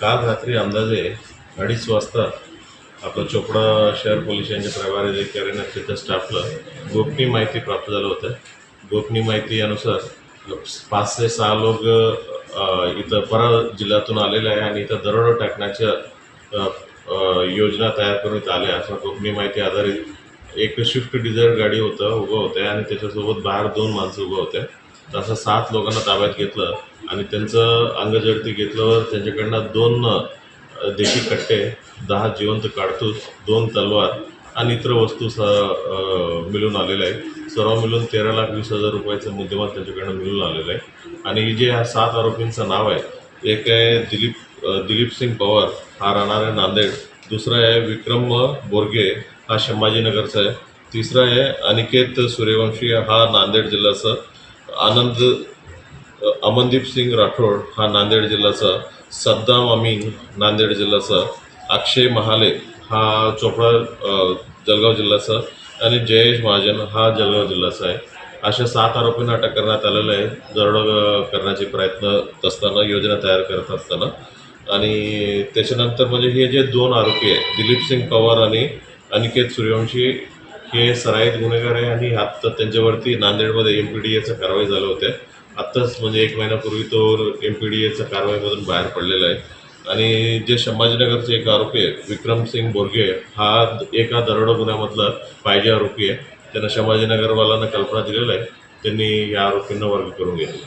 काल रात्री अंदाजे अडीच वाजता आपलं चोपडा शहर पोलीस यांच्या प्रभारी अधिकारी तिथं स्टाफला गोपनीय माहिती प्राप्त झालं होतं. गोपनीय माहिती यानुसार पाच ते सहा लोक इथं परा जिल्ह्यातून आलेले आहे आणि इथं दरोडा टाकण्याच्या योजना तयार करून इथं आल्या. असं गोपनीय माहिती आधारित एक स्विफ्ट डिझायर गाडी होतं उभं होत्या आणि त्याच्यासोबत बाहेर दोन माणसं उभं होत्या. तसं सात लोकांना ताब्यात घेतलं. आणि त्यांचं अंगजडती घेतल्यावर त्यांच्याकडनं दोन देशी कट्टे दहा जिवंत काडतूस दोन तलवार आणि इतर वस्तू स मिळून आलेल्या आहेत. सर्व मिळून तेरा लाख वीस हजार रुपयाचं मुद्देमाल त्यांच्याकडनं मिळून आलेलं आहे. आणि जे ह्या सात आरोपींचं नाव आहे एक आहे दिलीप दिलीप सिंग पवार हा राहणार आहे नांदेड. दुसरा आहे विक्रम बोरगे हा संभाजीनगरचा आहे. तिसरा आहे अनिकेत सूर्यवंशी हा नांदेड जिल्ह्याचा. आनंद अमनदीप सिंग राठोड हा नांदेड जिल्ह्याचा सद्दाम अमीन नांदेड जिल्ह्याचा अक्षय महाले हा चोपडा जळगाव जिल्ह्याचा आणि जयेश महाजन हा जळगाव जिल्ह्याचा आहे. अशा सात आरोपींना अटक करण्यात आलेलं आहे. दरोडा करण्याचे प्रयत्न असताना योजना तयार करत असताना. आणि त्याच्यानंतर म्हणजे हे जे दोन आरोपी आहे दिलीप सिंग पवार आणि अनिकेत सूर्यवंशी हे सराईत गुन्हेगार आहे आणि आत्ता त्यांच्यावरती नांदेडमध्ये एम पी डी एचं कारवाई झालं होते. आत्ताच म्हणजे एक महिन्यापूर्वी तो एम पी डी एच्या कारवाईमधून बाहेर पडलेला आहे. आणि जे संभाजीनगरचे एक आरोपी आहे विक्रम सिंग बोरगे हा एका दरोडा गुन्ह्यामधला पाहिजे आरोपी आहे. त्यांना संभाजीनगरवाल्यांना कल्पना दिलेला आहे. त्यांनी या आरोपींना वर्ग करून घेतला.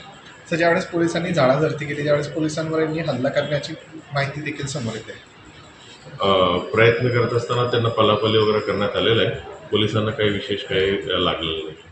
तर ज्यावेळेस पोलिसांनी झाडाझडती केली त्यावेळेस पोलिसांवर यांनी हल्ला करण्याची माहिती देखील समोर येते. प्रयत्न करत असताना त्यांना पलापली वगैरे करण्यात आलेला आहे. पोलिसांना काही विशेष काही लागलेलं नाही.